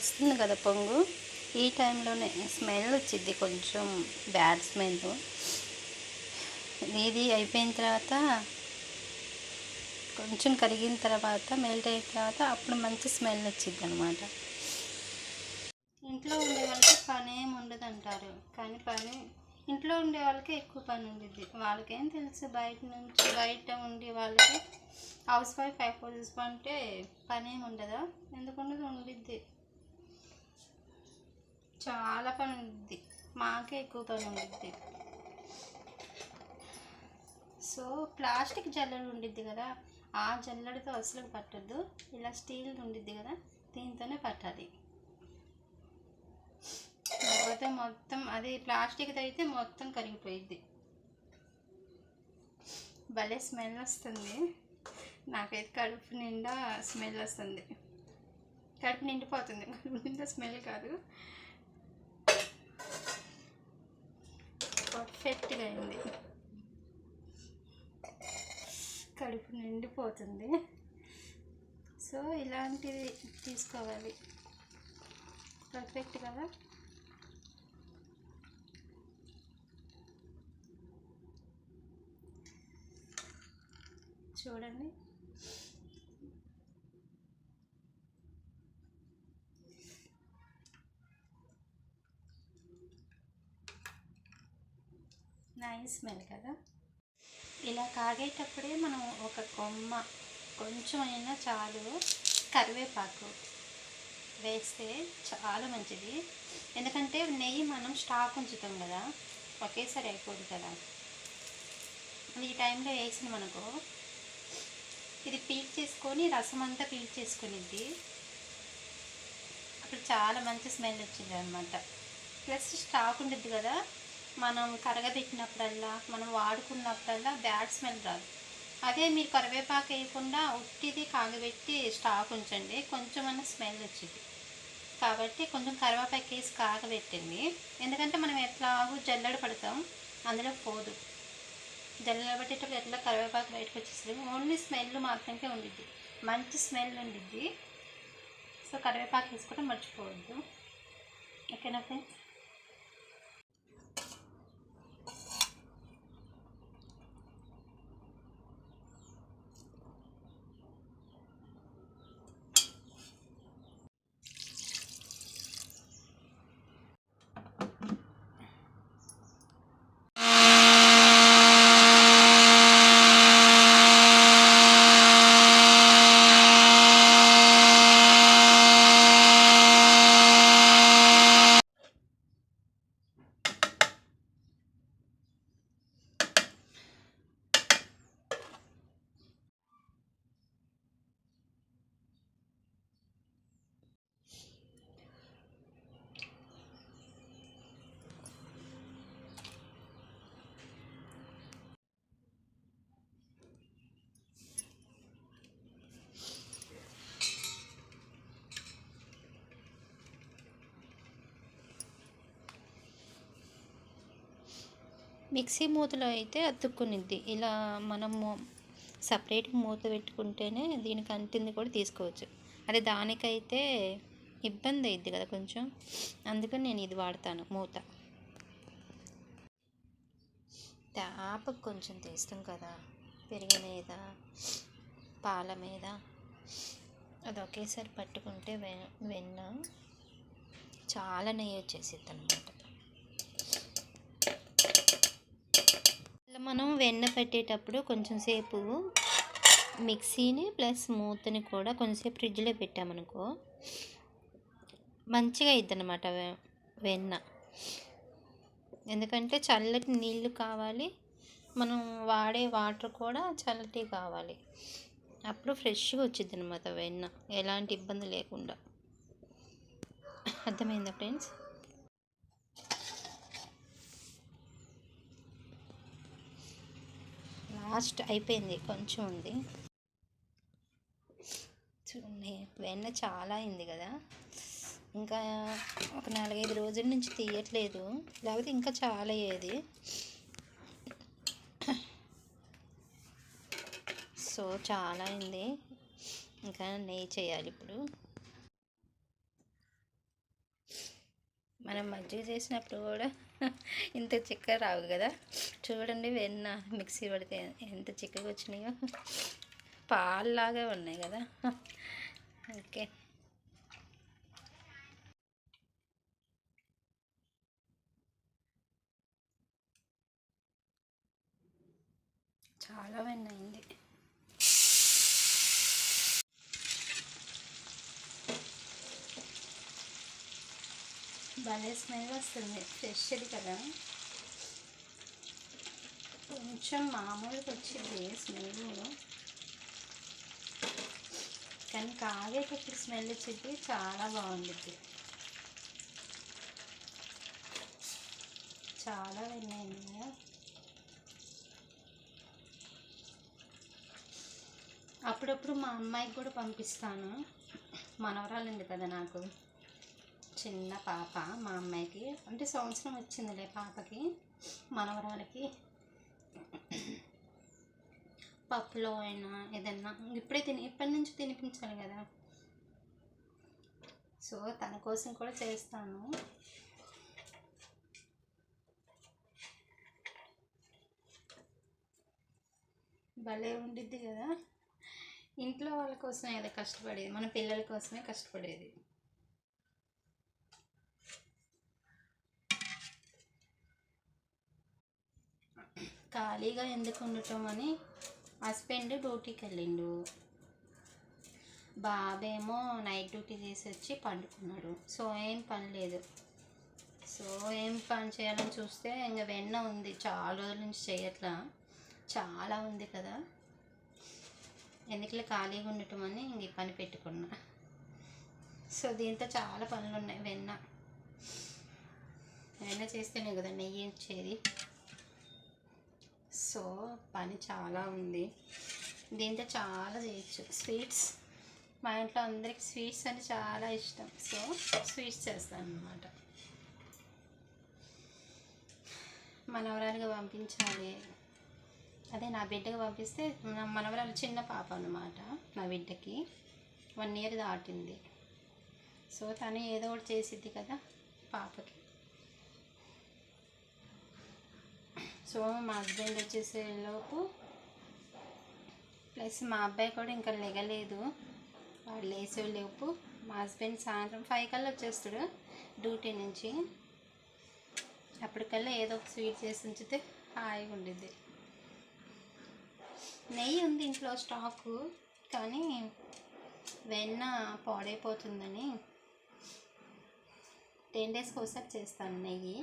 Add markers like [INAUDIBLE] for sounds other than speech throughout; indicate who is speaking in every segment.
Speaker 1: వస్తుంది కదా పొంగు. ఈ టైంలోనే స్మెల్ వచ్చింది కొంచెం బ్యాడ్ స్మెల్. ఇది అయిపోయిన తర్వాత కొంచెం కరిగిన తర్వాత మెల్ట్ అయిన తర్వాత అప్పుడు మంచి స్మెల్ వచ్చింది అనమాట ఇంట్లో ఉండే వాళ్ళకి పని ఏమి ఉండదు అంటారు కానీ పని ఇంట్లో ఉండే వాళ్ళకి ఎక్కువ పని ఉండిద్ది. వాళ్ళకేం తెలుసు బయట నుంచి బయట ఉండే వాళ్ళకి హౌస్ వైఫ్ ఫైవ్ హౌసెస్ అంటే పని ఏమి ఉండదా? ఎందుకు ఉండదు? ఉండిద్ది. చాలా పని ఉంది. మాకే ఎక్కువ పని ఉండిద్ది. సో ప్లాస్టిక్ జల్లెడ ఉండిద్ది కదా ఆ జల్లెడతో అసలు పట్టద్దు. ఇలా స్టీల్ ఉండిద్ది కదా దీంతోనే పట్టాలి. లేకపోతే మొత్తం అది ప్లాస్టిక్తో అయితే మొత్తం కరిగిపోయిద్ది. భలే స్మెల్ వస్తుంది. నాకైతే కడుపు నిండా స్మెల్ వస్తుంది. కడుపు నిండిపోతుంది. కడుపు నిండా స్మెల్ కాదు. పర్ఫెక్ట్గా అయింది కడుపు నిండిపోతుంది. సో ఇలాంటిది తీసుకోవాలి. పర్ఫెక్ట్ కదా? చూడండి. నైస్ స్మెల్ కదా. ఇలా కాగేటప్పుడే మనం ఒక కొమ్మ కొంచెం అయినా చాలు కరివేపాకు వేస్తే చాలా మంచిది. ఎందుకంటే నెయ్యి మనం స్టాక్ ఉంచుతాం కదా ఒకేసారి అయిపోదు కదా. ఈ టైంలో వేసిన మనకు ఇది పీల్ చేసుకొని రసం అంతా పీల్ చేసుకునిద్ది. అప్పుడు చాలా మంచి స్మెల్ వచ్చింది అనమాట ప్లస్ స్టాక్ ఉండద్దు కదా మనం కరగబెట్టినప్పుడల్లా మనం వాడుకున్నప్పుడల్లా బ్యాడ్ స్మెల్ రాదు. అదే మీరు కరివేపాకు వేయకుండా ఉట్టిది కాగబెట్టి స్టాక్ ఉంచండి కొంచెమన్నా స్మెల్ వచ్చింది. కాబట్టి కొంచెం కరివేపాకు వేసి కాగబెట్టండి. ఎందుకంటే మనం ఎట్లాగూ జల్లెడ పడతాం అందులో పోదు. జల్లెడ పట్టేటప్పుడు ఎట్లా కరివేపాకు బయటకు వచ్చేస్తుంది ఓన్లీ స్మెల్ మాత్రమే ఉండిద్ది. మంచి స్మెల్ ఉండిద్ది. సో కరివేపాకు వేసుకోవడం మర్చిపోవద్దు. ఓకేనా ఫ్రెండ్స్? మిక్సీ మూతలో అయితే అతుక్కునిద్ది. ఇలా మనము సపరేట్గా మూత పెట్టుకుంటేనే దీనికి అంటింది కూడా తీసుకోవచ్చు. అదే దానికైతే ఇబ్బంది అయింది కదా కొంచెం. అందుకని నేను ఇది వాడతాను మూత. ఆపకు కొంచెం తీస్తాం కదా. పెరుగు మీద పాల మీద. అది ఒకేసారి పట్టుకుంటే వె వెన్న చాలా నెయ్యి వచ్చేసిద్ది అనమాట మనం వెన్న పెట్టేటప్పుడు కొంచెం సేపు మిక్సీని ప్లస్ మూతని కూడా కొంచెంసేపు ఫ్రిడ్జ్లో పెట్టామనుకో మంచిగా అయిద్ది అనమాట వెన్న. ఎందుకంటే చల్లటి నీళ్ళు కావాలి మనం వాడే వాటర్ కూడా చల్లటి కావాలి. అప్పుడు ఫ్రెష్గా వచ్చింది అనమాట వెన్న ఎలాంటి ఇబ్బంది లేకుండా. అర్థమైందా ఫ్రెండ్స్? లాస్ట్ అయిపోయింది కొంచెం ఉంది. చూడండి వెన్న చాలా అయింది కదా. ఇంకా ఒక నాలుగైదు రోజుల నుంచి తీయట్లేదు. లేకపోతే ఇంకా చాలా అయ్యేది. సో చాలా అయింది. ఇంకా నెయ్యి చేయాలి ఇప్పుడు. మనం మజ్జిగ చేసినప్పుడు కూడా [LAUGHS] ఇంత చిక్క రావు కదా. చూడండి వెన్న మిక్సీ పడితే ఎంత చిక్కగా వచ్చినాయో. పాల్లాగా ఉన్నాయి కదా. [LAUGHS] ఓకే. చాలా వెన్న అయింది. భలే స్మెల్ వస్తుంది. ఫ్రెష్ది కదా. కొంచెం మామూలుగా వచ్చింది స్మెల్ కానీ కాగేటప్పుడు స్మెల్ వచ్చింది. చాలా బాగుంటుంది చాలా విన్నాయి అప్పుడప్పుడు మా అమ్మాయికి కూడా పంపిస్తాను. మనవరాలు ఉంది కదా నాకు. చిన్న పాప మా అమ్మాయికి. అంటే సంవత్సరం వచ్చిందిలే పాపకి మనవరాలకి. పప్పులో అయినా ఏదన్నా ఇప్పుడే తిని ఇప్పటి నుంచి తినిపించాలి కదా. సో తన కోసం కూడా చేస్తాను. భలే ఉండిద్ది కదా. ఇంట్లో వాళ్ళ కోసం ఏదో కష్టపడేది మన పిల్లల కోసమే కష్టపడేది. ఖాళీగా ఎందుకు ఉండటం అని హస్బెండ్ డ్యూటీకి వెళ్ళిండు. బాబేమో నైట్ డ్యూటీ చేసి వచ్చి పండుకున్నాడు. సో ఏం పని లేదు. సో ఏం పని చేయాలని చూస్తే ఇంకా వెన్న ఉంది. చాలా రోజుల నుంచి చేయట్లా. చాలా ఉంది కదా. ఎందుకులే ఖాళీగా ఉండటం అని ఇంక పని పెట్టుకున్నా. సో దీంతో చాలా పనులు ఉన్నాయి. వెన్న. వెన్న చేస్తేనే కదా నెయ్యి ఇచ్చేది సో పని చాలా ఉంది. దీంతో చాలా చేయొచ్చు. స్వీట్స్ మా ఇంట్లో అందరికి స్వీట్స్ అంటే చాలా ఇష్టం. సో స్వీట్స్ చేస్తాను అనమాట మనవరాలుగా పంపించాలి. అదే నా బిడ్డకి పంపిస్తే నా మనవరాలు చిన్న పాప అన్నమాట నా బిడ్డకి. వన్ ఇయర్ దాటింది. సో తను ఏదో ఒకటి చేసిద్ది కదా పాపకి సో మా హస్బెండ్ వచ్చేసే లోపు ప్లస్ మా అబ్బాయి కూడా ఇంకా లెగలేదు. వాడు లేచేలోపు మా హస్బెండ్ సాయంత్రం ఫైవ్ కల్లా వచ్చేస్తాడు డ్యూటీ నుంచి. అప్పటికల్లా ఏదో ఒక స్వీట్ చేసి ఉంచితే హాయిగా ఉండిద్ది. నెయ్యి ఉంది ఇంట్లో స్టాకు కానీ వెన్న పాడైపోతుందని. టెన్ డేస్కి ఒకసారి చేస్తాను నెయ్యి.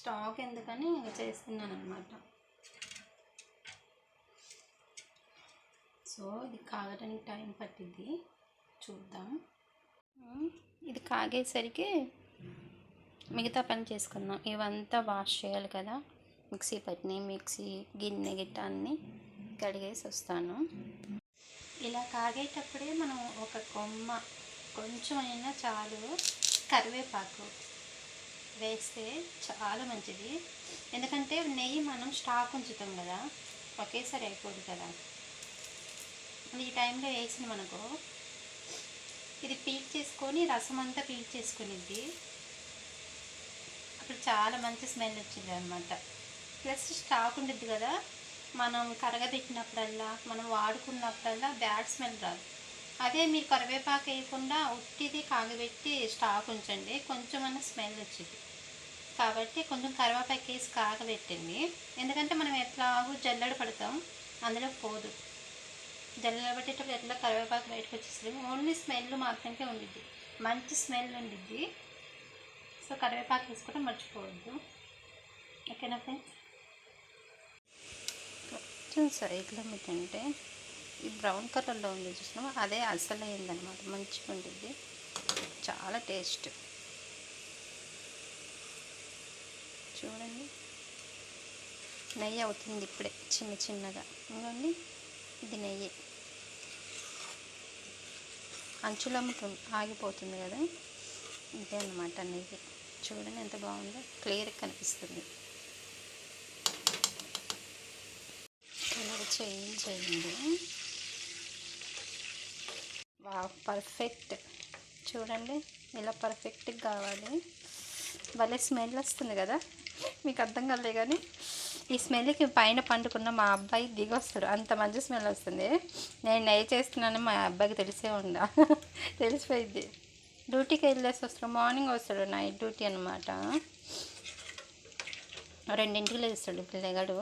Speaker 1: స్టాక్ ఎందుకని చేస్తున్నాను అనమాట సో ఇది కాగడానికి టైం పట్టింది చూద్దాం. ఇది కాగేసరికి మిగతా పని చేసుకుందాం. ఇవంతా వాష్ చేయాలి కదా. మిక్సీ పట్టిని మిక్సీ గిన్నె గిట్ట అన్నీ కడిగేసి వస్తాను. ఇలా కాగేటప్పుడే మనం ఒక కొమ్మ కొంచెం అయినా చాలు కరివేపాకు వేస్తే చాలా మంచిది. ఎందుకంటే నెయ్యి మనం స్టాక్ ఉంచుతాం కదా ఒకేసారి అయిపోదు కదా. ఈ టైంలో వేసింది మనకు ఇది పీక్ చేసుకొని రసం అంతా పీక్ చేసుకునిద్ది. అప్పుడు చాలా మంచి స్మెల్ వచ్చింది అనమాట ప్లస్ స్టాక్ ఉంటుంది కదా మనం కరగబెట్టినప్పుడల్లా మనం వాడుకున్నప్పుడల్లా బ్యాడ్ స్మెల్ రాదు. అదే మీరు కరివేపాకు వేయకుండా ఉట్టిది కాగబెట్టి స్టాక్ ఉంచండి కొంచెమన్నా స్మెల్ వచ్చింది. కాబట్టి కొంచెం కరివేపాకు వేసి కాగబెట్టండి ఎందుకంటే మనం ఎట్లాగూ జల్లెడ పడతాం అందులో పోదు. జల్లెడ పట్టేటప్పుడు ఎట్లా కరివేపాకు బయటకు వచ్చేస్తుంది ఓన్లీ స్మెల్ మాత్రమే ఉండిద్ది. మంచి స్మెల్ ఉండిద్ది. సో కరివేపాకు వేసుకోవడం మర్చిపోవద్దు. ఓకేనా ఫ్రెండ్స్? కొంచెం సైడ్లో మీకంటే ఈ బ్రౌన్ కలర్లో ఉంది చూసినాము అదే అసలైందనమాట మంచిగా ఉండిద్ది చాలా టేస్ట్. చూడండి. నెయ్యి అవుతుంది ఇప్పుడే చిన్న చిన్నగా. ఇంకోండి ఇది నెయ్యి. అంచులమ్ముతుంది ఆగిపోతుంది కదా? ఇదే అన్నమాట నెయ్యి. చూడండి ఎంత బాగుందో క్లియర్గా కనిపిస్తుంది. కలర్ చేంజ్ అయింది. వా పర్ఫెక్ట్ చూడండి ఇలా పర్ఫెక్ట్గా కావాలి. భలే స్మెల్ వస్తుంది కదా? మీకు అర్థం కాలే కానీ ఈ స్మెల్కి పైన పండుకున్న మా అబ్బాయి దిగొస్తాడు అంత మంచి స్మెల్ వస్తుంది. నేను నెయ్యి చేస్తున్నాను మా అబ్బాయికి తెలిసే ఉందా [LAUGHS] తెలిసిపోయింది డ్యూటీకి వెళ్ళేసి వస్తాడు మార్నింగ్ వస్తాడు నైట్ డ్యూటీ అనమాట రెండింటికి లేస్తాడు పిల్లగాడు.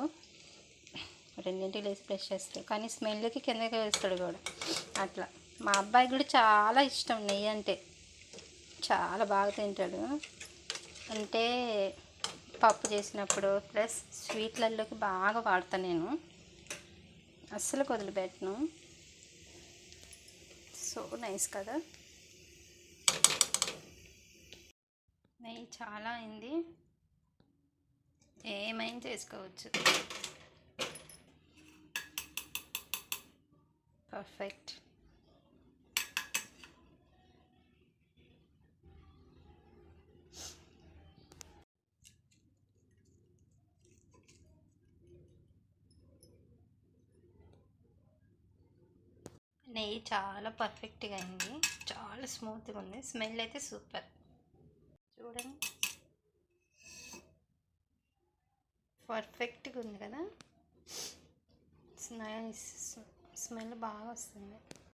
Speaker 1: రెండింటికి లేచి బ్రష్ చేస్తాడు. కానీ స్మెల్కి కిందకి వేస్తాడు కూడా. అట్లా. మా అబ్బాయి కూడా చాలా ఇష్టం నెయ్యి అంటే. చాలా బాగా తింటాడు. అంటే పప్పు చేసినప్పుడు ప్లస్ స్వీట్లలోకి బాగా వాడతాను నేను. అస్సలు వదిలిపెట్టను. సో నైస్ కదా. నెయ్యి చాలా అయింది. ఏమైనా చేసుకోవచ్చు. పర్ఫెక్ట్. నెయ్యి చాలా పర్ఫెక్ట్గా అయింది. చాలా స్మూత్గా ఉంది. స్మెల్ అయితే సూపర్ చూడండి. పర్ఫెక్ట్గా ఉంది కదా? నైస్ స్మెల్ బాగా వస్తుంది.